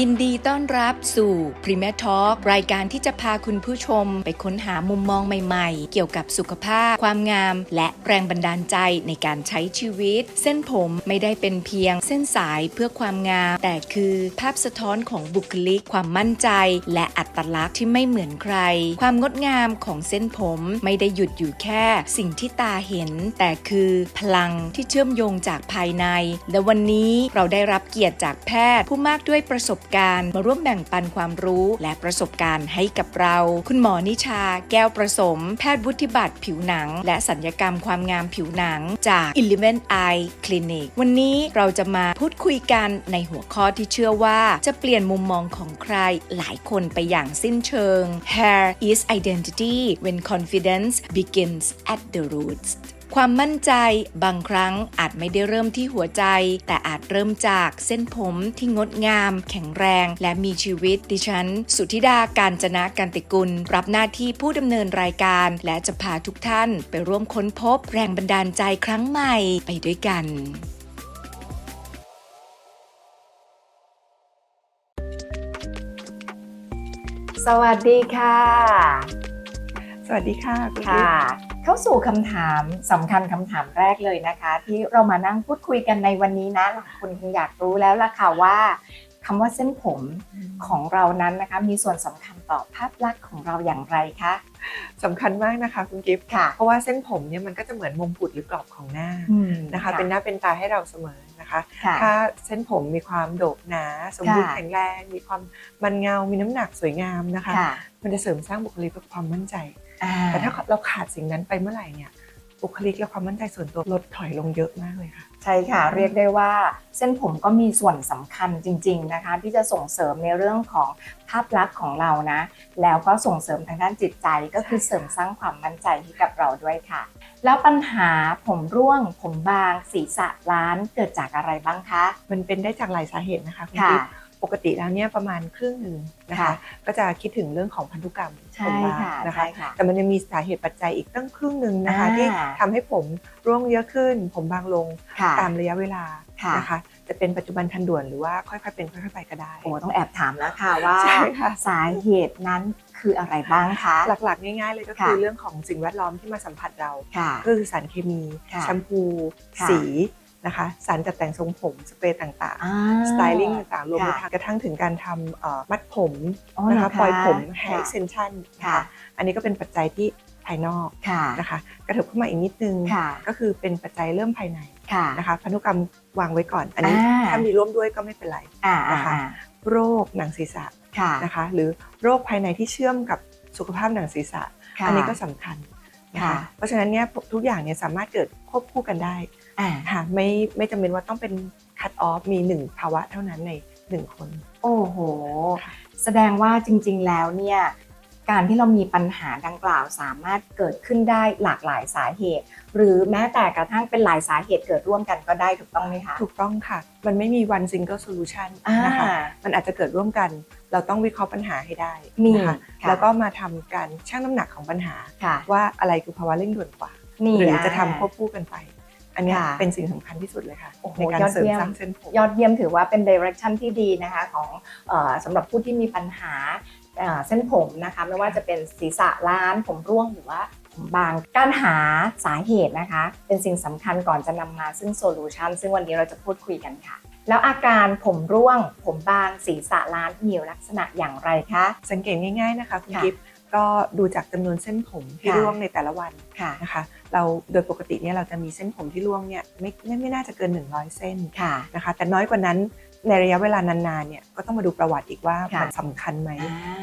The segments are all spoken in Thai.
ยินดีต้อนรับสู่ p r e m i e r Talk รายการที่จะพาคุณผู้ชมไปค้นหามุมมองใหม่ๆ เกี่ยวกับสุขภาพ ความงาม และแรงบันดาลใจในการใช้ชีวิต เส้นผมไม่ได้เป็นเพียงเส้นสายเพื่อความงาม แต่คือภาพสะท้อนของบุคลิก ความมั่นใจ และอัตลักษณ์ที่ไม่เหมือนใคร ความงดงามของเส้นผมไม่ได้หยุดอยู่แค่ สิ่งที่ตาเห็น แต่คือพลังที่เชื่อมโยงจากภายใน และวันนี้เราได้รับเกียรติจากแพทย์ผู้มากด้วยประสบการณ์ มาร่วมแบ่งปันความรู้และประสบการณ์ให้กับเรา คุณหมอนิชา แก้วประสม แพทย์วุฒิบัตรผิวหนัง และสัญญกรรมความงามผิวหนังจาก Eleven Eye Clinic วันนี้เราจะมาพูดคุยกันในหัวข้อที่เชื่อว่าจะเปลี่ยนมุมมองของใครหลายคนไปอย่างสิ้นเชิง Hair is identity when confidence begins at the roots ความมั่นใจบางครั้งอาจไม่ได้เริ่มที่หัวใจ แต่อาจเริ่มจากเส้นผมที่งดงาม แข็งแรง และมีชีวิตดิฉัน สุธิดาการจนะกันติกุล รับหน้าที่ผู้ดำเนินรายการ และจะพาทุกท่านไปร่วมค้นพบแรงบันดาลใจครั้งใหม่ไปด้วยกันสวัสดีค่ะ สวัสดีค่ะคุณค่ะกิ๊ฟ เข้าสู่คำถามสำคัญคำถามแรกเลยนะคะ ที่เรามานั่งพูดคุยกันในวันนี้นะหลายคนคงอยากรู้แล้วล่ะค่ะว่าคำว่าเส้นผมของเรานั้นนะคะมีส่วนสำคัญต่อภาพลักษณ์ของเราอย่างไรคะสำคัญมากนะคะคุณกิฟต์ค่ะ เพราะว่าเส้นผมเนี่ยมันก็จะเหมือนมงกุฎหรือกรอบของหน้านะคะ เป็นหน้าเป็นตาให้เราเสมอนะคะค่ะถ้าเส้นผมมีความโดกหนา สมบูรณ์ค่ะแข็งแรง มีความมันเงา มีน้ำหนักสวยงามนะคะค่ะมันจะเสริมสร้างบุคลิกและความมั่นใจอ่ แต่ถ้าเราขาดสิ่งนั้นไปเมื่อไหร่เนี่ยบุคลิกและความมั่นใจส่วนตัวลดถอยลงเยอะมากเลยค่ะ ใช่ค่ะ เรียกได้ว่าเส้นผมก็มีส่วนสำคัญจริง ๆนะคะ ที่จะส่งเสริมในเรื่องของภาพลักษณ์ของเรานะ แล้วก็ส่งเสริมทางด้านจิตใจก็คือเสริมสร้างความมั่นใจให้กับเราด้วยค่ะ แล้วปัญหาผมร่วง ผมบาง ศีรษะล้านเกิดจากอะไรบ้างคะ มันเป็นได้จากหลายสาเหตุนะคะคุณค่ะกิฟต์ ปกติแล้วเนี่ยประมาณครึ่งหนึ่งนะคะค่ะก็จะคิดถึงเรื่องของพันธุกรรมใช่ผมบางค่ะนะคะใช่ค่ะแต่มันยังมีสาเหตุปัจจัยอีกตั้งครึ่งหนึ่งนะคะอ่าที่ทำให้ผมร่วงเยอะขึ้น ผมบางลงค่ะตามระยะเวลาค่ะนะคะจะเป็นปัจจุบันทันด่วนหรือว่าค่อยๆเป็นค่อยๆไปก็ได้โอ้ต้องแอบถามแล้วค่ะว่าใช่ค่ะสาเหตุนั้นคืออะไรบ้างคะ หลักๆ ง่ายๆเลยก็คือค่ะเรื่องของสิ่งแวดล้อมที่มาสัมผัสเราค่ะก็คือสารเคมีค่ะแชมพูค่ะสี นะคะสารจัดแต่งทรงผมสเปรย์ต่างอ่าๆสไตลิ่งต่างๆ รวมไปค่ะถึงกระทั่งถึงการทำเอ่อมัดผมอ๋อนะเหรคะอคะปล่อยผม hair ค่ะ extension นะค่ะคะอันนี้ก็เป็นปัจจัยที่ภายนอกค่ะนะคะกระเถิบเข้ามาอีกนิดนึงค่ะก็คือเป็นปัจจัยเริ่มภายในค่ะนะคะพันธุกรรมวางไว้ก่อน อันนี้อ่าถ้ามีร่วมด้วยก็ไม่เป็นไรอ่าอ่านะคะอ่าโรคหนังศีรษะค่ะนะคะหรือโรคภายในที่เชื่อมกับสุขภาพหนังศีรษะค่ะอันี้ก็สำคัญนะค่ะคะเพราะฉะนั้นเนี่ยทุกอย่างเนี่ยสามารถเกิดควบคู่กันได้ อ่าค่ะไม่ไม่จำเป็นว่าต้องเป็น cut off มีหนึ่งภาวะเท่านั้นในหนึ่งคน โอ้โหค่ะแสดงว่าจริง ๆ แล้วเนี่ยการที่เรามีปัญหาดังกล่าวสามารถเกิดขึ้นได้หลากหลายสาเหตุ หรือแม้แต่กระทั่งเป็นหลายสาเหตุเกิดร่วมกันก็ได้ถูกต้องไหมคะถูกต้องค่ะ มันไม่มี one single solution อ่านะคะมันอาจจะเกิดร่วมกัน เราต้องวิเคราะห์ปัญหาให้ได้นี่นะคะค่ะแล้วก็มาทำการชั่งน้ำหนักของปัญหาค่ะว่าอะไรคือภาวะเร่งด่วนกว่านี่หรือจะาทำควบคู่กันไป อันเนี้ยค่ะเป็นสิ่งสำคัญที่สุดเลยค่ะโอ้โหในการยอดเสริมเยี่ยมสร้างเส้นผมยอดเยี่ยมถือว่าเป็น direction ที่ดีนะคะของเออสำหรับผู้ที่มีปัญหาเอ่อเส้นผมนะคะไม่ว่าจะเป็นศีรษะล้านผมร่วงหรือว่าผมบางการหาสาเหตุนะคะ เป็นสิ่งสำคัญก่อนจะนำมาซึ่งโซลูชันซึ่งวันนี้เราจะพูดคุยกันค่ะ แล้วอาการผมร่วง ผมบางศีรษะล้านมีลักษณะอย่างไรคะ สังเกตง่ายๆนะคะคุณค่ะกิฟต์ ก็ดูจากจำนวนเส้นผมที่ค่ะร่วงในแต่ละวันค่ะนะคะ เราโดยปกติเนี่ยเราจะมีเส้นผมที่ร่วงเนี่ยไม่ไม่ไม่น่าจะเกิน 100 เส้นค่ะนะคะ แต่น้อยกว่านั้น ในระยะเวลานานๆเนี่ยก็ต้องมาดูประวัติอีกว่าค่ะมันสำคัญไหม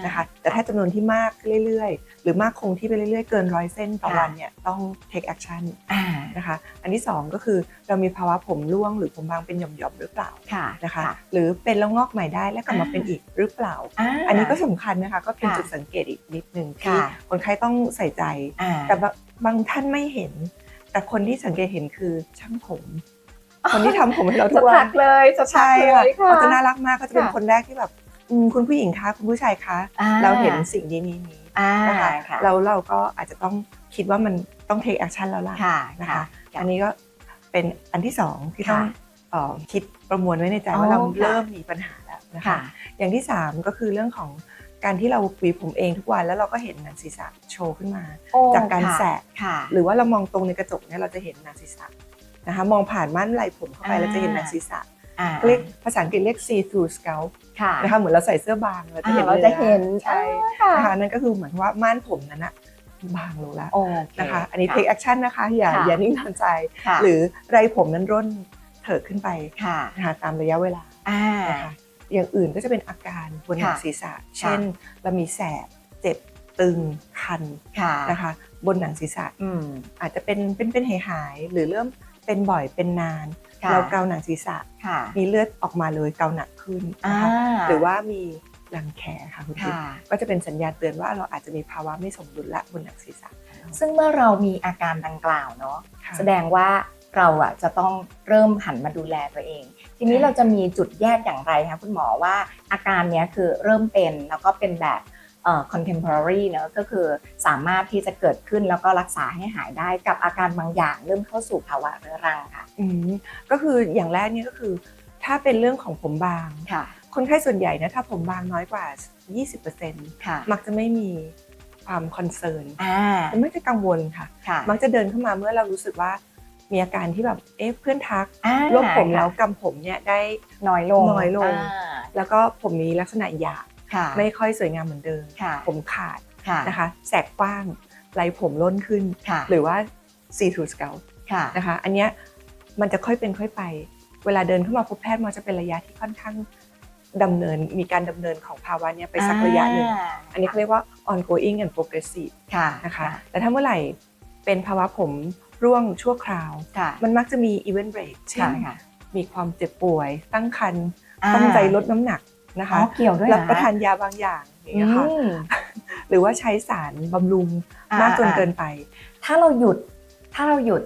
นะคะแต่ถ้าจำนวนที่มากเรื่อยๆ หรือมากคงที่ไปเรื่อยๆ เกินร้อยเส้นต่อค่ะวันเนี่ยต้อง take action อ่านะคะอันที่สองก็คือเรามีภาวะผมร่วงหรือผมบางเป็นหย่อมๆหรือเปล่าค่ะนะคะหรือเป็นแล้วงอกใหม่ได้แล้วกลับมาอ่าเป็นอีกหรือเปล่าาอันนี้ก็สำคัญนะคะก็เป็นค่ะจุดสังเกตอีกนิดหนึ่งที่ค่ะคนไข้ต้องใส่ใจอ่าแต่บางบางท่านไม่เห็น แต่คนที่สังเกตเห็นคือช่างผม คนที่ทำผมให้เราทุจะกวัทันกเลยจะทัใช่กเลค่ะยค่ะเขาจะน่ารักมากเขาจะเป็นค่ะคนแรกที่แบบอืมคุณผู้หญิงคะคุณผู้ชายคะอ่เราเห็นสิ่งนี้นี้นี้อ่านะคะค่ะแล้วเราก็อาจจะต้องคิดว่ามันต้อง take action แล้วล่ะค่ะนะคะค่ะอันนี้ก็เป็นอันที่สองที่ต้องค่ะเอ่อคิดประมวลไว้ในใจอ๋อว่าเราค่ะเริ่มมีปัญหาแล้วนะคะค่ะอย่างที่3ก็คือเรื่องของการที่เราหวีผมเองทุกวันแล้วเราก็เห็นหนังศีรษะโชว์ขึ้นมาโอ้จากการค่ะแสะค่ะหรือว่าเรามองตรงในกระจกเนี่ยเราจะเห็นหนังศีรษะ นะคะมองผ่านม่านไหล่ผมเข้าไปอ่าเราจะเห็นหนังศีรษะอ่าเรียกภาษาอังกฤษเรียก see through scalp ค่ะนะคะเหมือนเราใส่เสื้อบางเราจะเห็นอ่าเราจะเห็นใช่ค่ะนะคะนั่นก็คือเหมือนว่าม่านผมนั้นอะบางลงแล้วโอเคนะคะ อันนี้ take action นะคะอย่าค่ะอย่านิ่งนอนใจค่ะหรือไรผมนั้นร่นเถิดขึ้นไปค่ะนะคะตามระยะเวลาอ่านะคะอย่างอื่นก็จะเป็นอาการบนหนังค่ะศีรษะ เช่นเรามีแสบเจ็บตึงคันค่ะนะคะ บนหนังศีรษะอืมอาจจะเป็นเป็นเป็นหายหายๆหรือเริ่ม เป็นบ่อยเป็นนาน ค่ะเราเกาหนังศีรษะ ค่ะมีเลือดออกมาเลยเกาหนักขึ้นอ่านะคะหรือว่ามีรังแคค่ะคุณกิ๊ฟค่ะ ก็จะเป็นสัญญาณเตือนว่าเราอาจจะมีภาวะไม่สมดุลละบนหนังศีรษะซึ่งเมื่อเรามีอาการดังกล่าวเนาะ ค่ะ แสดงว่าเราอะจะต้องเริ่มหันมาดูแลตัวเอง ทีนี้ใช่เราจะมีจุดแยกอย่างไรคะคุณหมอว่าอาการเนี้ยคือเริ่มเป็นแล้วก็เป็นแบบเอ่อ contemporary เนอะก็คือสามารถที่จะเกิดขึ้นแล้วก็รักษาให้หายได้กับอาการบางอย่างเริ่มเข้าสู่ภาวะเรื้อรังค่ะอืมก็คืออย่างแรกเนี่ยก็คือถ้าเป็นเรื่องของผมบาง ค่ะ คนไข้ส่วนใหญ่นะถ้าผมบางน้อยกว่า 20%ค่ะมักจะไม่มีความคอนเซิร์นอ่าไม่จะกังวลค่ะ ค่ะมักจะเดินเข้ามาเมื่อเรารู้สึกว่ามีอาการที่แบบเอ๊ะเพื่อนทักอ่ารวบผมแล้วค่ะกำผมเนี่ยได้น้อยลงน้อยลงาแล้วก็ผมมีลักษณะหยาบค่ะ ไม่ค่อยสวยงามเหมือนเดิมค่ะผมขาดค่ะนะคะแสกกว้างไหลผมล้นขึ้นค่ะหรือว่า see through scalp ค่ะนะคะอันเนี้ยมันจะค่อยเป็นค่อยไป เวลาเดินเข้ามาพบแพทย์มันจะเป็นระยะที่ค่อนข้างดำเนินมีการดำเนินของภาวะเนี้ยไปสักระยะหนึ่งอ่าอันนี้เขาเรียกว่า ongoing and progressive ค่ะนะคะแต่ถ้าเมื่อไหร่เป็นภาวะผมร่วงชั่วคราวค่ะมันมักจะมี event break เช่นค่ะมีความเจ็บป่วย ตั้งครรภ์อ่าตั้งใจลดน้ำหนัก นะคะอ๋อเกี่ยวด้วยรับเหอประทานยาบางอย่างอย่างเงี้ยค่ะอืมหรือว่าใช้สารบำรุงอ่ามมากจนอ่าเกินไป ถ้าเราหยุดถ้าเราหยุด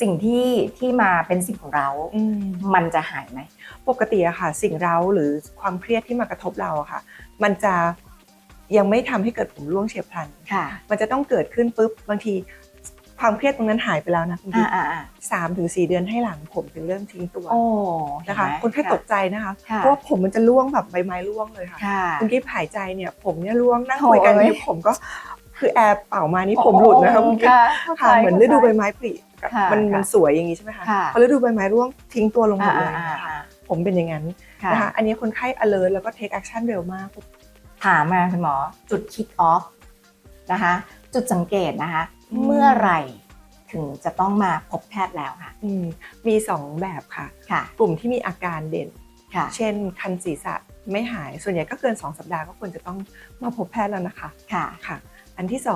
สิ่งที่ที่มาเป็นสิ่งของเราอืมมันจะหายไหม ปกติอะค่ะ สิ่งเร้าหรือความเครียดที่มากระทบเราอะค่ะ มันจะยังไม่ทำให้เกิดผมร่วงเฉียบพลันค่ะมันจะต้องเกิดขึ้นปุ๊บบางที ความเครียดตรงนั้นหายไปแล้วนะคุณอ่าพี่อ่าอ่าสามถึงสี่เดือนให้หลังผมถึงเริ่มทิ้งตัวโอ้นะคะเห็ไหมคนแค่ตกใจนะคะค่ะเพราะว่าผมมันจะร่วงแบบใบไม้ร่วงเลยค่ะค่ะคุณกิ๊บหายใจเนี่ยผมเนี่ยร่วงนั่งโถ่คุยกันเอ้ยนี่ผมก็คือแอร์เป่ามานี่ผมหลุดนะคะคุณกิ๊บเข้าใจค่ะเหมือนฤดูใบไม้ผลิค่ะมันค่ะมันสวยอย่างนี้ใช่ไหมคะค่ะพอฤดูใบไม้ร่วงทิ้งตัวลงหมอ่าดเลยอ่านะคะอ่าผมเป็นอย่างนั้นค่ะนะคะอันนี้คนไข้ alert แล้วก็ take action เร็วมาก ถามมาคุณหมอจุด kick off นะคะจุดสังเกตนะคะอืม เมื่อไหร่ถึงจะต้องมาพบแพทย์แล้วค่ะ อืมมี2แบบค่ะ ค่ะ กลุ่มที่มีอาการเด่น ค่ะ เช่น คันศีรษะไม่หาย ส่วนใหญ่ก็เกิน 2 สัปดาห์ก็ควรจะต้องมาพบแพทย์แล้วนะคะ ค่ะ ค่ะ อันที่ ค่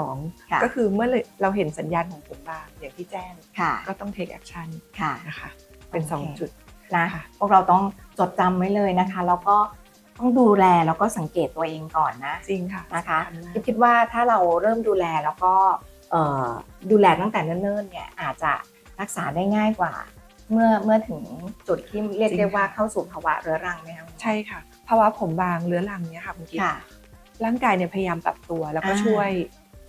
ะ 2 ก็คือเมื่อเราเห็นสัญญาณของผมบางอย่างที่แจ้ง ค่ะ ก็ต้อง take action ค่ะ นะคะ เป็น โอเค 2 จุด นะค่ะ พวกเราต้องจดจำไว้เลยนะคะ แล้วก็ต้องดูแลแล้วก็สังเกตตัวเองก่อนนะจริงค่ะนะคะ สำญมากคิดคิดว่าถ้าเราเริ่มดูแลแล้วก็เอ่อ ดูแลตั้งแต่เนิ่นๆเนี่ยอาจจะรักษาได้ง่ายกว่า เมื่อเมื่อถึงจุดที่เรียกได้ว่าเข้าสู่ภาวะเรื้อรังไหมคะใช่ค่ะ ภาวะผมบางเรื้อรังเนี่ยค่ะคุณกิ๊ฟค่ะร่างกายเนี่ยพยายามปรับตัวแล้วก็อ่าช่วย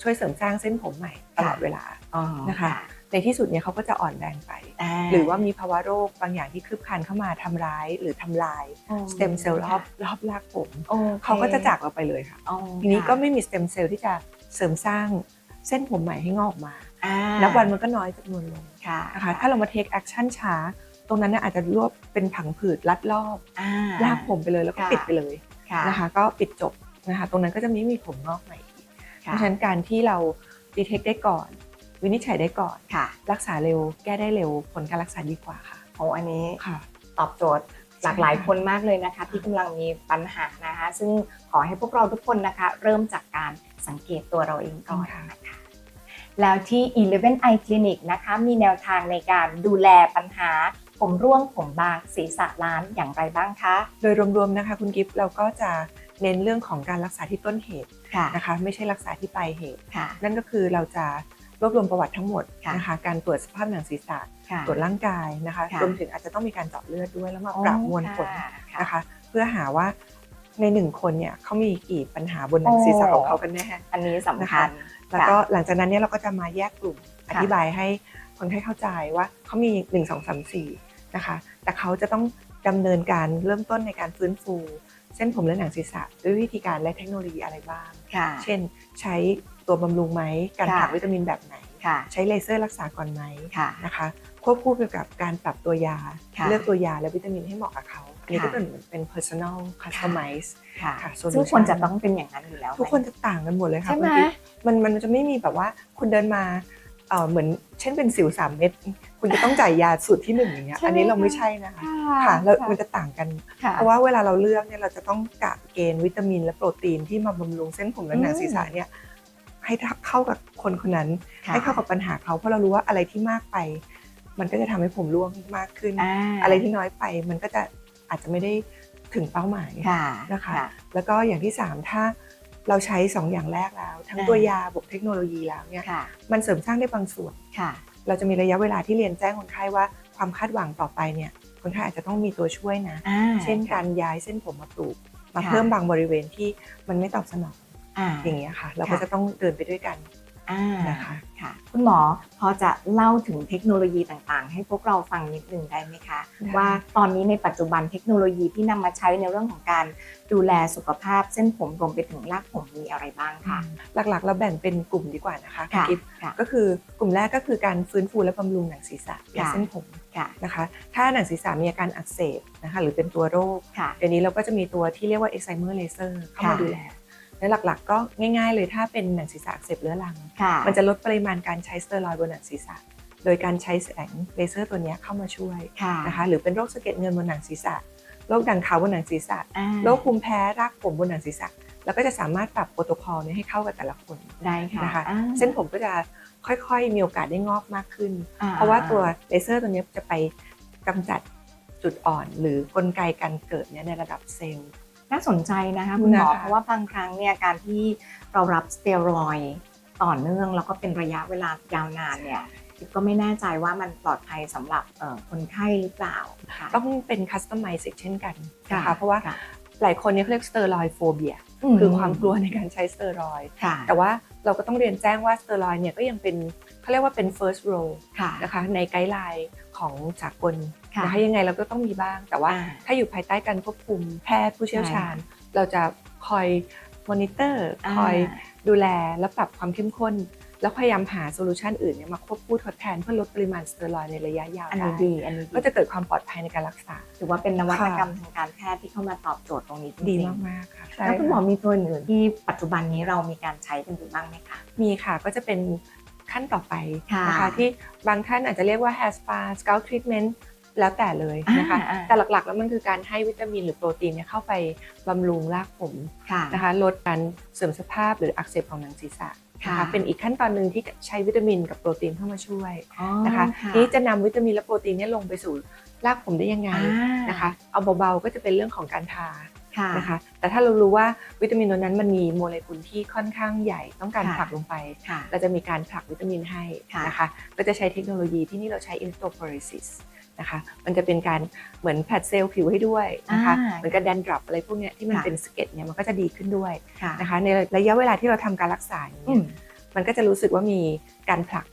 ช่วยเสริมสร้างเส้นผมใหม่ตลอดค่ะเวลาอ๋อนะคะในที่สุดเนี่ยเขาก็จะอ่อนแรงไปาหรือว่ามีภาวะโรคบางอย่างที่คืบคลานเข้ามาทำร้ายหรือทำลายสเต็มเซลล์รอบรอบรากผมโอคเขาก็จะจากเราไปเลยค่ะอ๋อทีนี้ก็ค่ะไม่มีสเต็มเซลล์ที่จะเสริมสร้าง เส้นผมใหม่ให้งอกออกมาอ่านับวันมันก็น้อยจำนวนลงค่ะนะคะถ้าเรามาเทคแอคชั่นช้า ตรงนั้นน่ะอาจจะรวบเป็นผังผืดรัดรอบอ่าลากผมไปเลยแล้วก็ค่ะปิดไปเลยค่ะนะคะก็ปิดจบนะคะตรงนั้นก็จะไม่มีผมงอกใหม่อีกเพค่ะราะฉะนั้นการที่เราดีเทคได้ก่อน วินิจฉัยได้ก่อนค่ะรักษาเร็วแก้ได้เร็วผลการรักษาดีกว่าค่ะโอ้อันนี้ค่ะตอบโจทย์ หลากหลายคนมากเลยนะคะ ที่กำลังมีปัญหานะคะ ซึ่งขอให้พวกเราทุกคนนะคะ เริ่มจากการสังเกตตัวเราเองก่อนค่ะนะคะ แล้วที่ Eleven Eye Clinic นะคะ มีแนวทางในการดูแลปัญหาผมร่วงผมบางศีรษะล้านอย่างไรบ้างคะ โดยรวมๆนะคะ คุณกิฟต์เราก็จะเน้นเรื่องของการรักษาที่ต้นเหตุค่ะนะคะ ไม่ใช่รักษาที่ปลายเหตุค่ะนั่นก็คือเราจะ รวบรวมประวัติทั้งหมดค่ะนะคะการตรวจสภาพหนังศีรษะค่ะตรวจร่างกายนะคะค่ะรวมถึงอาจจะต้องมีการเจาะเลือดด้วยแล้วมาปรับมวลผลค่ะนะคะเพื่อหาว่าในหนึ่งคนเนี่ยเขามีกี่ปัญหาบนหนังศีรษะโอ้ของเขากันแน่อันนี้สำคัญแล้วก็หลังจากนั้นเนี่ยเราก็จะมาแยกกลุ่มอค่ะธิบายให้คนไข้เข้าใจว่าเขามี 1 2 3 4นะคะแต่เขาจะต้องดำเนินการเริ่มต้นในการฟื้นฟู เส้นผมและหนังศีรษะด้วยวิธีการและเทคโนโลยีอะไรบ้างค่ะเช่นใช้ ตัวบำรุงไหมการค่ะผลักวิตามินแบบไหน ค่ะ ใช้เลเซอร์รักษาก่อนไหมค่ะนะคะ ควบคู่ไปกับการปรับตัวยา ค่ะเลือกตัวยาและวิตามินให้เหมาะกับเขาอันนี้ค่ะก็เป็นเหมือนเป็น personal customize ค่ะค่ะซึ่ง solution ควรจะต้องเป็นอย่างนั้นอยู่แล้วทุกคนจะต่างกันหมดเลยค่ะใช่ไหมคุณกิ๊ฟมันมันจะไม่มีแบบว่าคุณเดินมาเอ่อเหมือนเช่นเป็นสิวสามเม็ดคุณจะต้องจ่ายยาสูตรที่หนึ่งอย่างเงี้ยใช่ไหม อันนี้เราไม่คะใช่นะคะค่ะค่ะแล้วมันจะต่างกัน ค่ะ เพราะว่าเวลาเราเลือกเนี่ยเราจะต้องกะเกณฑ์วิตามินและโปรตีนที่มาบำรุงเส้นผมและหนังศีรษะเนี่ย ให้เข้ากับคนคนนั้นค่ะให้เข้ากับปัญหาเขาเพราะเรารู้ว่าอะไรที่มากไป มันก็จะทำให้ผมร่วงมากขึ้นอ่าอะไรที่น้อยไปมันก็จะอาจจะไม่ได้ถึงเป้าหมายค่ะนะคะ แล้วก็อย่างที่ 3 ถ้าเราใช้ 2 อย่างแรกแล้ว ทั้งอ่าตัวยาบวกเทคโนโลยีแล้วเนี่ยค่ะมันเสริมสร้างได้บางส่วนค่ะเราจะมีระยะเวลาที่เรียนแจ้งคนไข้ว่าความคาดหวังต่อไปเนี่ยคนไข้อาจจะต้องมีตัวช่วยนะอ่าเช่นการย้ายเส้นผมมาปลูก มาค่ะเพิ่มบางบริเวณที่มันไม่ตอบสนอง อ่าอย่างเงี้ยค่ะ เราก็ค่ะจะต้องเดินไปด้วยกันอ่านะคะค่ะ คุณหมอพอจะเล่าถึงเทคโนโลยีต่างๆ ให้พวกเราฟังนิดนึงได้ไหมคะได้ว่าตอนนี้ในปัจจุบันเทคโนโลยีที่นำมาใช้ในเรื่องของการดูแลสุขภาพเส้นผมรวมไปถึงรากผมมีอะไรบ้างคะหลักๆ เราแบ่งเป็นกลุ่มดีกว่านะคะคุณค่ะกิฟต์ค่ะก็คือกลุ่มแรกก็คือการฟื้นฟูและบำรุงหนังศีรษะและค่ะเส้นผมค่ะนะคะ ถ้าหนังศีรษะมีอาการอักเสบนะคะหรือเป็นตัวโรคค่ะเดี๋ยวนี้เราก็จะมีตัวที่เรียกว่า Excimer Laser เข้ามาค่ะดูแล และหลักๆ ก็ง่ายๆ เลยถ้าเป็นหนังศีรษะอักเสบเรื้อรังค่ะมันจะลดปริมาณการใช้สเตียรอยด์บนหนังศีรษะ โดยการใช้แสงเลเซอร์ตัวเนี้ยเข้ามาช่วยค่ะนะคะหรือเป็นโรคสะเก็ดเงินบนหนังศีรษะโรคดังขาวบนหนังศีรษะอ่าโรคภูมิแพ้รากผมบนหนังศีรษะ แล้วก็จะสามารถปรับโปรโตคอลเนี้ให้เข้ากับแต่ละคนได้ค่ะนะคะอ่าเส้นผมก็จะค่อยๆ มีโอกาสได้งอกมากขึ้นอ่เพราะว่าตัวเลเซอร์ตัวเนี้ยจะไปกำจัดจุดอ่อน หรือกลไกการเกิดเนี่ยในระดับเซลล์ น่าสนใจนะคะคุณหมอนะคะเพราะว่าบางครั้งเนี่ยการที่เรารับสเตียรอยด์ต่อเนื่องแล้วก็เป็นระยะเวลายาวนานเนี่ยก็ไม่แน่ใจว่ามันปลอดภัยสำหรับเอ่อคนไข้หรือเปล่าค่ะต้องเป็นคัสตอมไมซ์เช่นกันนะค่ะคะเพราะว่าค่ะหลายคนเนี่ยเขาเรียกสเตอรอยด์โฟเบีย คือความกลัวในการใช้สเตอรอยด์ค่ะแต่ว่าเราก็ต้องเรียนแจ้งว่าสเตอรอยด์เนี่ยก็ยังเป็นเขาเรียกว่าเป็น first role ค่ะนะคะในไกด์ไลน์ของสากลค่ะนะคะยังไงเราก็ต้องมีบ้าง แต่ว่าอ่าถ้าอยู่ภายใต้การควบคุมแพทย์ผู้เชี่ยวชาญใช่เราจะคอยมอนิเตอร์อ่าคอยดูแลและปรับความเข้มข้น แล้วพยายามหาโซลูชันอื่นเนี่ยมาควบคู่ทดแทนเพื่อลดปริมาณสเตอรอยด์ในระยะยาวอันได้นี้ดีอันนี้ก็จะเกิดความปลอดภัยในการรักษา ถือว่าเป็นนวัตกรรมค่ะทางการแพทย์ที่เข้ามาตอบโจทย์ตรงนี้จริงๆดีมากๆค่ะแล้วคุณหมอมีตัวอื่นที่ปัจจุบันนี้เรามีการใช้กันอยู่บ้างไหมคะมีค่ะก็จะเป็นขั้นต่อไปค่ะนะคะที่บางท่านอาจจะเรียกว่า hair spa scalp treatment แล้วแต่เลยนะคะอ่าอ่าแต่หลักๆ แล้วมันคือการให้วิตามินหรือโปรตีนเนี่ยเข้าไปบำรุงรากผมค่ะนะคะลดการเสื่อมสภาพหรืออักเสบของหนังศีรษะ นะค่ะคะเป็นอีกขั้นตอนหนึ่งที่ใช้วิตามินกับโปรตีนเข้ามาช่วยอ๋อนะคะทีนี้จะนำวิตามินและโปรตีนเนี่ยลงไปสู่รากผมได้ยังไงอ่านะคะเอาเบาๆก็จะเป็นเรื่องของการทาค่ะนะคะแต่ถ้าเรารู้ว่าวิตามินตัวนั้นมันมีโมเลกุลที่ค่อนข้างใหญ่ต้องการค่ะผลักลงไปค่ะเราจะมีการผลักวิตามินให้ค่ะนะคะก็จะใช้เทคโนโลยีที่นี่เราใช้ electrophoresis นะคะ มันจะเป็นการเหมือนแผดเซลล์ผิวให้ด้วยนะคะ อ่าเหมือนกับแดนดรอปอะไรพวกเนี้ยที่มันค่ะ เป็นสะเก็ดเนี่ยมันก็จะดีขึ้นด้วยค่ะนะคะ ในระยะเวลาที่เราทำการรักษาอย่างอืเงี้ย ม มันก็จะรู้สึกว่ามีการผลัก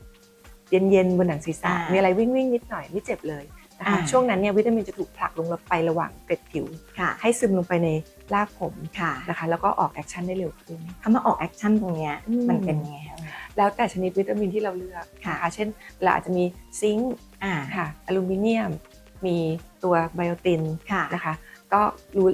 เย็นๆบนหนังศีรษะ อ่ามีมีอะไรวิ่งๆนิดหน่อยไม่เจ็บเลยนะคะอ่า ช่วงนั้นเนี่ยวิตามินจะถูกผลักลงไประหว่างเกล็ดผิว ค่ะให้ซึมลงไปในรากผมค่ะนะคะ แล้วก็ออกแอคชั่นได้เร็วขึ้น คำว่าออกแอคชั่นตรงเนี้ยอืม มันเป็นยังไงคะ แล้วแต่ชนิดวิตามินที่เราเลือกค่ะนะคะเช่นเราอาจจะมีซิงค์อ่าค่ะอลูมิเนียม มีตัวไบโอตินค่ะนะคะ ก็รู้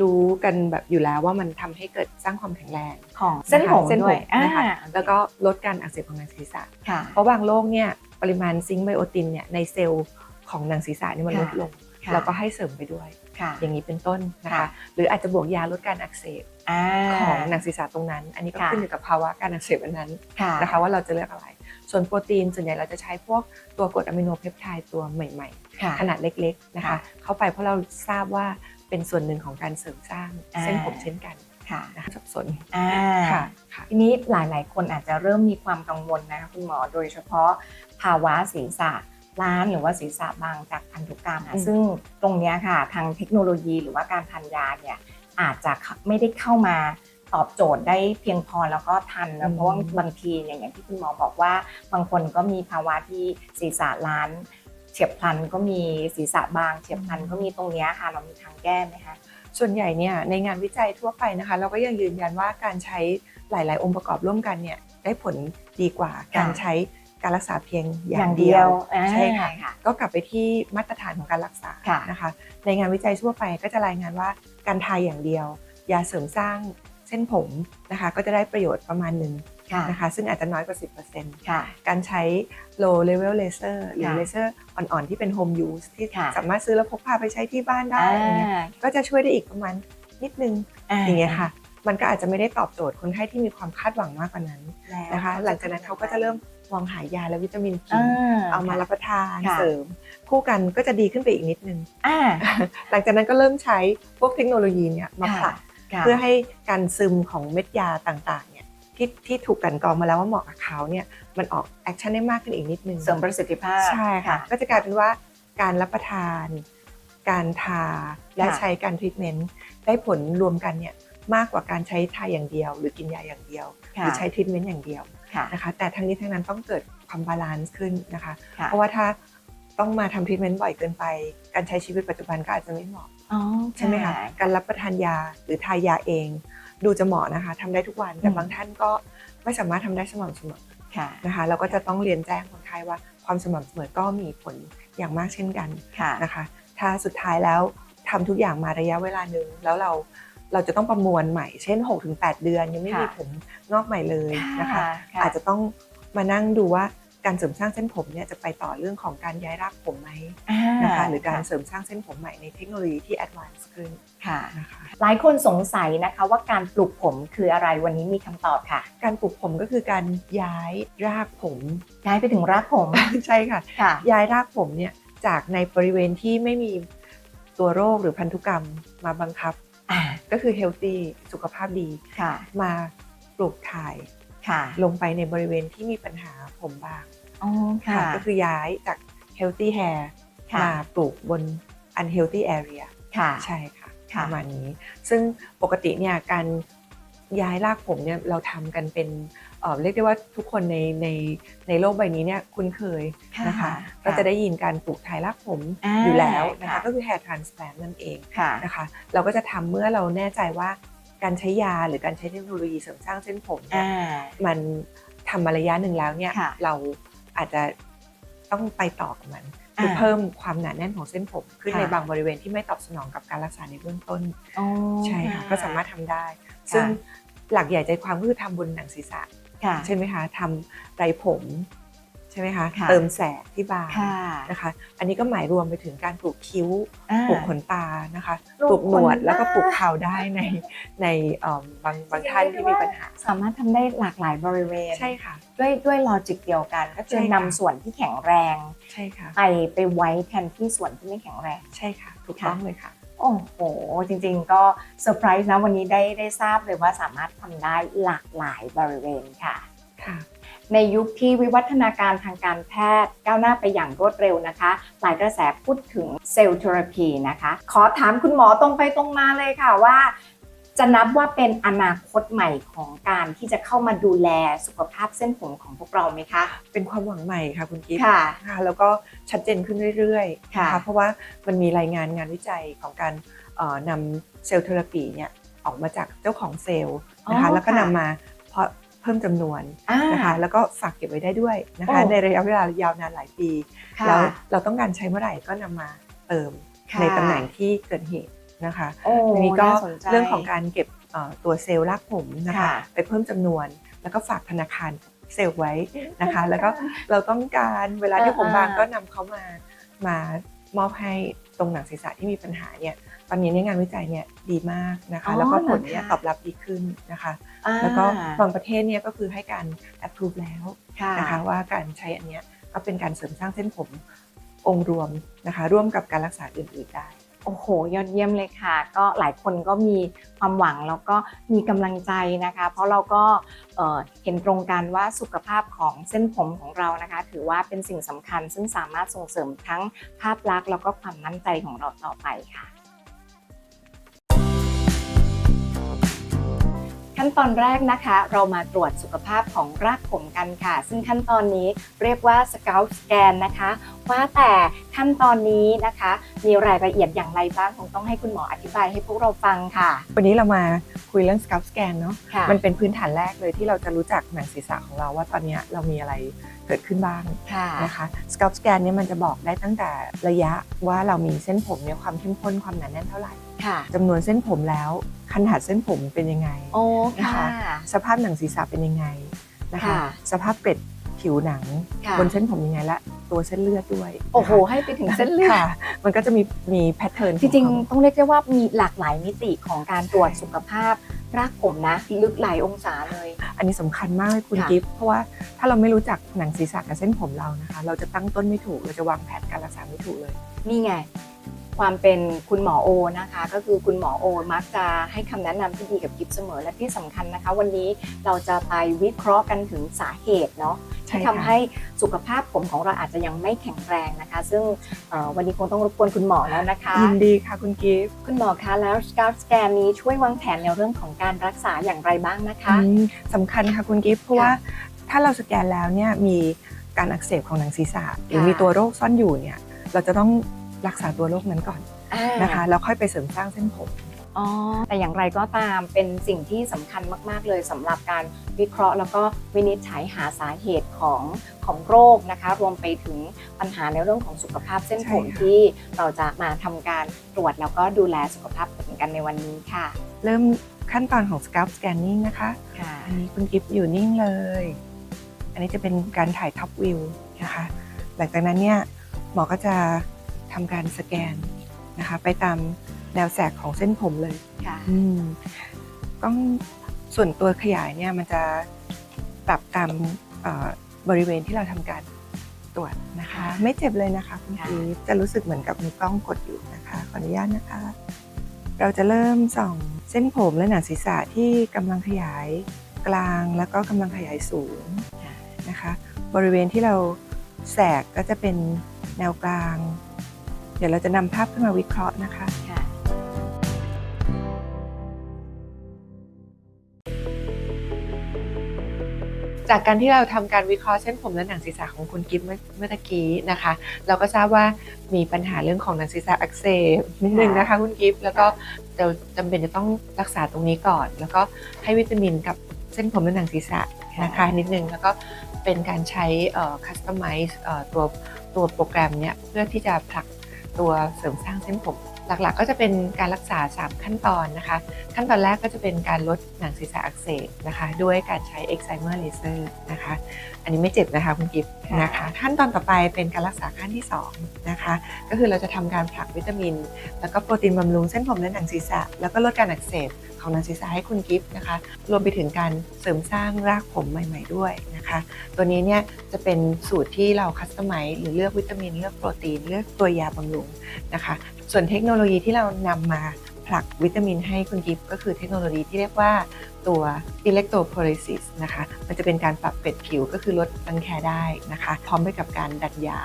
รู้กันแบบอยู่แล้วว่ามันทำให้เกิดสร้างความแข็งแรงของเส้นผมะคะเส้นด้ผวยมนะคะอ่าแล้วก็ลดการอักเสบของหนังศีรษะค่ะเพราะบางโรคเนี่ยปริมาณซิงค์ไบโอตินเนี่ยในเซลล์ของหนังศีรษะเนี่ยมันลดลงค่ะแล้วก็ให้เสริมไปด้วยค่ะ อย่างนี้เป็นต้นนะคะค่ะหรืออาจจะบวกยาลดการอักเสบอ่าของหนังศีรษะตรงนั้น อันนี้ก็ค่ะขึ้นอยู่กับภาวะการอักเสบอันนั้นค่ะนะคะว่าเราจะเลือกอะไร ส่วนโปรตีนส่วนใหญ่เราจะใช้พวกตัวกรดอะมิโนเพปไทด์ตัวใหม่ค่ะๆขนาดเล็กๆนะคะค่ะเข้าไปเพราะเราทราบว่าเป็นส่วนหนึ่งของการเสริมสร้างอ่าเส้นผมเช่นกันค่ะนะคะสับสนอ่าค่ะค่ะทีนี้หลายๆ คนอาจจะเริ่มมีความกังวลนะคะคุณหมอโดยเฉพาะภาวะศีรษะ ล้านหรือว่าศีรษะบางจากพันธุกรรมอืมซึ่งตรงเนี้ยค่ะทางเทคโนโลยีหรือว่าการทานยาเนี่ยอาจจะไม่ได้เข้ามาตอบโจทย์ได้เพียงพอแล้วก็ทันนะเพราะว่าบางทีเนี่ยอย่างที่คุณหมอบอกว่า บางคนก็มีภาวะที่ศีรษะล้านเฉียบพลันก็มีศีรษะบางเฉียบพลันก็มีตรงเนี้ยค่ะเรามีทางแก้ไหมคะส่วนใหญ่เนี่ยในงานวิจัยทั่วไปนะคะ เราก็ยังยืนยันว่าการใช้หลาย ๆ องค์ประกอบร่วมกันเนี่ยได้ผลดีกว่าการใช้ การรักษาเพียงออย่าย่างงเดีเดียยววใช่ค่ะค่ะก็กลับไปที่มาตรฐานของการรักษาค่ะนะคะในงานวิจัยทั่วไปก็จะรายงานว่าการทาอย่างเดียวยาเสริมสร้างเส้นผมนะคะก็จะได้ประโยชน์ประมาณหนึ่งค่ะนะคะซึ่งอาจจะน้อยกว่า 10%ค่ะการใช้ low level laser หรือค่ะเลเซอร์อ่อนๆ ที่เป็น home use ที่ค่ะสามารถซื้อแล้วพกพาไปใช้ที่บ้านได้อ่าอย่างเงี้ยก็จะช่วยได้อีกประมาณนิดนึงอย่างเงี้ยค่ะ มันก็อาจจะไม่ได้ตอบโจทย์คนไข้ที่มีความคาดหวังมากกว่านั้นแล้วนะคะ หลังจากนั้นเขาก็จะเริ่ม มองหายาและวิตามินกิอ่นาเอามารับประทานค่ะเสริม คู่กันก็จะดีขึ้นไปอีกนิดนึงอ่าหลังจากนั้นก็เริ่มใช้พวกเทคโนโลยีเนี่ยมาผลักค่ะเพื่อให้การซึมของเม็ดยาต่างๆเนี่ยที่ที่ถูกกลันกรองมาแล้วว่าเหมาะกับเขาเนี่ยมันออกแอคชั่นได้มากขึ้นอีกนิดนึงเสริมประสิทธิภาพใช่ค่ะก็จะกลายเป็นว่าการรับประทาน การทาและค่ะใช้การทรีทเมนต์ได้ผลรวมกันเนี่ยมากกว่าการใช้ทาอย่างเดียว หรือกินยาอย่างเดียวหค่ะรือใช้ทรีทเมนต์อย่างเดียวค่ะ นะคะแต่ทั้งนี้ทั้งนั้นต้องเกิดความบาลานซ์ขึ้นนะคะค่ะเพราะว่าถ้าต้องมาทำทรีทเมนต์บ่อยเกินไป การใช้ชีวิตปัจจุบันก็อาจจะไม่เหมาะอ๋อใช่ไหมคะการรับประทานยาหรือทายาเอง ดูจะเหมาะนะคะทำได้ทุกวันแต่อืมบางท่านก็ไม่สามารถทำได้สม่ำเสมอค่ะนะคะเราก็จะต้องเรียนแจ้งคนไข้ว่าความสม่ำเสมอก็มีผลอย่างมากเช่นกันค่ะนะคะ ถ้าสุดท้ายแล้วทำทุกอย่างมาระยะเวลาหนึ่งแล้วเรา เราจะต้องประมวลใหม่ เช่น 6-8 เดือนยังไม่มีค่ะผมงอกใหม่เลยนะคะค่ะอาจจะต้องมานั่งดูว่าการเสริมสร้างเส้นผมเนี่ยจะไปต่อเรื่องของการย้ายรากผมไหมอ่านะคะหรือการเสริมสร้างเส้นผมใหม่ในเทคโนโลยีที่แอดวานซ์ขึ้นค่ะนะคะหลายคนสงสัยนะคะว่าการปลูกผมคืออะไรวันนี้มีคำตอบค่ะ การปลูกผมก็คือการย้ายรากผม ย้ายไปถึงรากผมใช่ค่ะค่ะ ย้ายรากผมเนี่ยจากในบริเวณที่ไม่มีตัวโรคหรือพันธุกรรมมาบังคับ อ่าก็คือเฮลตี้สุขภาพดีค่ะ มาปลูกถ่ายค่ะ ลงไปในบริเวณที่มีปัญหาผมบางอ๋อค่ะ ก็คือย้ายจาก healthy hair ค่ะมาปลูกบน unhealthy area ค่ะใช่ค่ะค่ะประมาณนี้ ซึ่งปกติเนี่ยการย้ายรากผมเนี่ยเราทำกันเป็น เอ่อเรียกได้ว่าทุกคนในในในโลกใบนี้เนี่ยคุ้นเคยนะคะก็จะได้ยินการปลูกถ่ายรากผมอ่าอยู่แล้วนะคะค่ะก็คือ hair transplant นั่นเองค่ะนะคะเราก็จะทำเมื่อเราแน่ใจว่าการใช้ยาหรือการใช้เทคโนโลยีเสริมสร้างเส้นผมเนี่ยอ่ามันทำมาระยะหนึ่งแล้วเนี่ยค่ะเราอาจจะต้องไปต่อกับมันคืออาเพิ่มความหนาแน่นของเส้นผมขึ้นค่ะในบางบริเวณที่ไม่ตอบสนองกับการรักษาในเบื้องต้นอ๋อใช่ค่ะก็สามารถทำได้ ซึ่งหลักใหญ่ใจความก็คือทำบนหนังศีรษะค่ะ ใช่ไหมคะทำไรผมใช่ไหมคะค่ะเติมแสกที่บางค่ะนะคะอันนี้ก็หมายรวมไปถึงการปลูกคิ้วอ่าปลูกขนตานะคะปลูกปลูกหนวดขนตาแล้วก็ปลูกเขาได้ในในเอิ่มบางบางท่านที่มีปัญหา สามารถทำได้หลากหลายบริเวณใช่ค่ะด้วยด้วยลอจิกเดียวกัน ก็คือใช่ค่ะนำส่วนที่แข็งแรงใช่ค่ะไปไปไว้แทนที่ส่วนที่ไม่แข็งแรงใช่ค่ะถูกค่ะต้องเลยค่ะ โอ้โห จริงๆ ก็เซอร์ไพรส์นะวันนี้ได้ได้ทราบเลยว่าสามารถทำได้หลากหลายบริเวณค่ะค่ะในยุคที่วิวัฒนาการทางการแพทย์ก้าวหน้าไปอย่างรวดเร็วนะคะ หลายกระแสพูดถึงเซลล์เทอราพีนะคะ ขอถามคุณหมอตรงไปตรงมาเลยค่ะว่า จะนับว่าเป็นอนาคตใหม่ของการที่จะเข้ามาดูแลสุขภาพเส้นผมของพวกเราไหมคะ เป็นความหวังใหม่ค่ะคุณกิฟต์ค่ะค่ะแล้วก็ชัดเจนขึ้นเรื่อยๆค่ะนะคะเพราะว่ามันมีรายงานงานวิจัยของการเอ่อนำเซลล์เทอราปีเนี่ยออกมาจากเจ้าของเซลล์นะคะอ๋อแล้วก็ค่ะนำมาเพาะเพิ่มจำนวนอ่านะคะแล้วก็ฝากเก็บไว้ได้ด้วยนะคะโอ้ในระยะเวลายาวนานหลายปีค่ะแล้วเราต้องการใช้เมื่อไหร่ก็นำมาเติมค่ะในตำแหน่งที่เกิดเหตุ นะคะโอ้ทีนี้ก็น่าสนใจเรื่องของการเก็บเอ่อตัวเซลล์รากผมนะคะค่ะไปเพิ่มจำนวน แล้วก็ฝากธนาคารเซลล์ไว้นะคะ แล้วก็เราต้องการเวลาที่ผมบางก็นำเขามามามอบให้ตรงหนังศีรษะที่มีปัญหาเนี่ยตอนนี้ในยงานวิจัยเนี่ยดีมากนะคะอ๋อแล้วก็ผลเหรอคะเนี่ยตอบรับดีขึ้นนะคะอ่าแล้วก็บางประเทศเนี่ยก็คือให้การ approve แล้วค่ะนะคะว่าการใช้อันเนี้ยก็เป็นการเสริมสร้างเส้นผมองค์รวมนะคะ ร่วมกับการรักษาอื่นๆได้ โอ้โห ยอดเยี่ยมเลยค่ะ ก็หลายคนก็มีความหวังแล้วก็มีกำลังใจนะคะ เพราะเราก็เเห็นตรงกันว่าสุขภาพของเส้นผมของเรานะคะ ถือว่าเป็นสิ่งสำคัญซึ่งสามารถส่งเสริมทั้งภาพลักษณ์แล้วก็ความมั่นใจของเราต่อไปค่ะ ขขั้นตอนแรกนะคะ เรามาตรวจสุขภาพของรากผมกันค่ะ ซึ่งขั้นตอนนี้เรียกว่า Scout Scan นะคะว่าแต่ขั้นตอนนี้นะคะ มีรายละเอียดอย่างไรบ้างคงต้องให้คุณหมออธิบายให้พวกเราฟังค่ะ วันนี้เรามาคุยเรื่อง scalp scan เนาะค่ะมันเป็นพื้นฐานแรกเลยที่เราจะรู้จักหนังศีรษะของเราว่าตอนเนี้ยเรามีอะไรเกิดขึ้นบ้างค่ะนะคะ scalp scan เนี่ยมันจะบอกได้ตั้งแต่ระยะว่าเรามีเส้นผมเนี่ยความเข้มข้นความหนาแน่นเท่าไหร่ ค่ะจำนวนเส้นผมแล้วขนาดเส้นผมเป็นยังไงโอ้นะค่ะคะสภาพหนังศีรษะเป็นยังไงนะคะค่ะสภาพเกล็ดผิวหนังค่ะบนเส้นผมยังไงและตัวเส้นเลือดด้วยนะคะโอ้โห ให้ไปถึงเส้นเลือดค่ะมันก็จะมีมีแพทเทิร์นจริงๆ ต้องเรียกได้ว่ามีหลากหลายมิติของการตรวจสุขภาพรากผมนะลึกหลายองศาเลย อันนี้สำคัญมากเลยคุณค่ะกิฟต์เพราะว่าถ้าเราไม่รู้จักหนังศีรษะกับเส้นผมเรานะคะ เราจะตั้งต้นไม่ถูกเราจะวางแผนการรักษาไม่ถูกเลย นี่ไง ความเป็นคุณหมอโอนะคะ ก็คือคุณหมอโอมักจะให้คำแนะนำที่ดีกับกิฟเสมอและที่สำคัญนะคะ วันนี้เราจะไปวิเคราะห์กันถึงสาเหตุเนาะใช่ที่ค่ะทำให้สุขภาพผมของเราอาจจะยังไม่แข็งแรงนะคะ ซึ่งเอ่อวันนี้คงต้องรบกวนคุณหมอแล้วนะคะยินดีค่ะคุณกิฟต์คุณหมอคะแล้ว Scout Scan นี้ช่วยวางแผนในเรื่องของการรักษาอย่างไรบ้างนะคะอืมสำคัญค่ะคุณกิฟต์เพราะค่ะว่าถ้าเราสแกนแล้วเนี่ยมีการอักเสบของหนังศีรษะ หรือค่ะมีตัวโรคซ่อนอยู่เนี่ยเราจะต้อง รักษาตัวโรคนั้นก่อนอ่านะคะแล้วค่อยไปเสริมสร้างเส้นผมอ๋อแต่อย่างไรก็ตามเป็นสิ่งที่สำคัญมาก ๆ เลยสำหรับการวิเคราะห์แล้วก็วินิจฉัยหาสาเหตุของของโรคนะคะ รวมไปถึงปัญหาในเรื่องของสุขภาพเส้นผมใช่ค่ะที่เราจะมาทำการตรวจแล้วก็ดูแลสุขภาพผมกันในวันนี้ค่ะ เริ่มขั้นตอนของ scalp scanning นะคะค่ะอันนี้คุณกิฟต์อยู่นิ่งเลย อันนี้จะเป็นการถ่ายท็อปวิวนะคะ หลังจากนั้นเนี่ยหมอก็จะ ทำการสแกนนะคะ ไปตามแนวแสกของเส้นผมเลยค่ะอืมต้องส่วนตัวขยายเนี่ยมันจะปรับตามเอ่อบริเวณที่เราทำการตรวจนะคะ ไม่เจ็บเลยนะคะคุณค่ะกีฟจะรู้สึกเหมือนกับมีกล้องกดอยู่นะคะขออนุญาตนะคะ เราจะเริ่มส่องเส้นผมและหนังศีรษะที่กำลังขยายกลางแล้วก็กำลังขยายสูงนะคะ บริเวณที่เราแสกก็จะเป็นแนวกลาง เดี๋ยวเราจะนำภาพขึ้นมาวิเคราะห์นะคะจากการที่เราทำการวิเคราะห์เส้นผมและหนังศีรษะของคุณกิฟต์เมื่อตะกี้นะคะ เราก็ทราบว่ามีปัญหาเรื่องของหนังศีรษะอักเสบนิดนึงนะคะคุณกิฟต์แล้วก็เราจำเป็นจะต้องรักษาตรงนี้ก่อน แล้วก็ให้วิตามินกับเส้นผมและหนังศีรษะนะคะนิดนึงแล้วก็เป็นการใช้คัสตอมไมซ์ตัวตัวโปรแกรมเนี่ยเพื่อที่จะผลัก ตัวเสริมสร้างเส้นผม หลักๆ ก็จะเป็นการรักษา 3 ขั้นตอนนะคะ ขั้นตอนแรกก็จะเป็นการลดหนังศีรษะอักเสบนะคะ ด้วยการใช้เอ็กไซเมอร์เลเซอร์นะคะ อันนี้ไม่เจ็บนะคะคุณกิฟต์ค่ะนะคะขั้นตอนต่อไปเป็นการรักษาขั้นที่2นะคะก็คือเราจะทำการผลักวิตามิน แล้วก็โปรตีนบำรุงเส้นผมและหนังศีรษะ แล้วก็ลดการอักเสบของหนังศีรษะให้คุณกิฟต์นะคะรวมไปถึงการเสริมสร้างรากผมใหม่ ๆ ด้วยนะคะ ตัวนี้เนี่ยจะเป็นสูตรที่เราคัสตอมไมซ์หรือเลือกวิตามิน เลือกโปรตีน เลือกตัวยาบำรุงนะคะ ส่วนเทคโนโลยีที่เรานำมา ผลักวิตามินให้คุณกิฟก็คือเทคโนโลยีที่เรียกว่าตัว electrophoresis นะคะมันจะเป็นการปรับเปลี่ยนผิวก็คือลดรังแคได้นะคะ พร้อมไปกับการดัดยา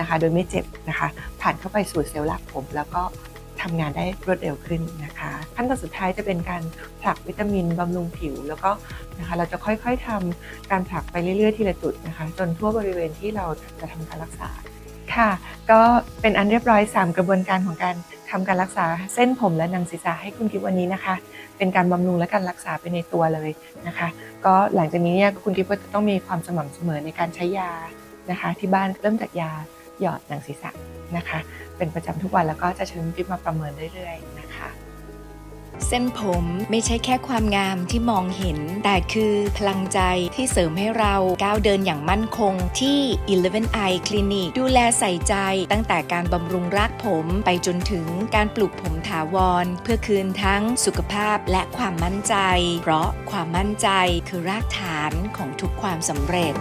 นะคะ โดยไม่เจ็บนะคะ ผ่านเข้าไปสู่เซลล์รากผม แล้วก็ทำงานได้รวดเร็วขึ้นนะคะ ขั้นตอนสุดท้ายจะเป็นการผลักวิตามินบำรุงผิว แล้วก็นะคะเราจะค่อยๆทำการผลักไปเรื่อยๆทีละจุดนะคะ จนทั่วบริเวณที่เราจะทำการรักษาค่ะ ก็เป็นอันเรียบร้อย 3 กระบวนการของการ ทำการรักษาเส้นผมและหนังศีรษะให้คุณกิฟวันนี้นะคะ เป็นการบำรุงและการรักษาไปในตัวเลยนะคะ ก็หลังจากนี้เนี่ยคุณกิฟก็จะต้องมีความสม่ำเสมอในการใช้ยานะคะ ที่บ้านเริ่มจากยาหยอดหนังศีรษะนะคะ เป็นประจำทุกวันแล้วก็จะเชิญกิฟมาประเมินเรื่อยๆ เส้นผมไม่ใช่แค่ความงามที่มองเห็น แต่คือพลังใจที่เสริมให้เราก้าวเดินอย่างมั่นคงที่11 Eye Clinic ดูแลใส่ใจตั้งแต่การบำรุงรากผมไปจนถึงการปลูกผมถาวร เพื่อคืนทั้งสุขภาพและความมั่นใจ เพราะความมั่นใจคือรากฐานของทุกความสำเร็จ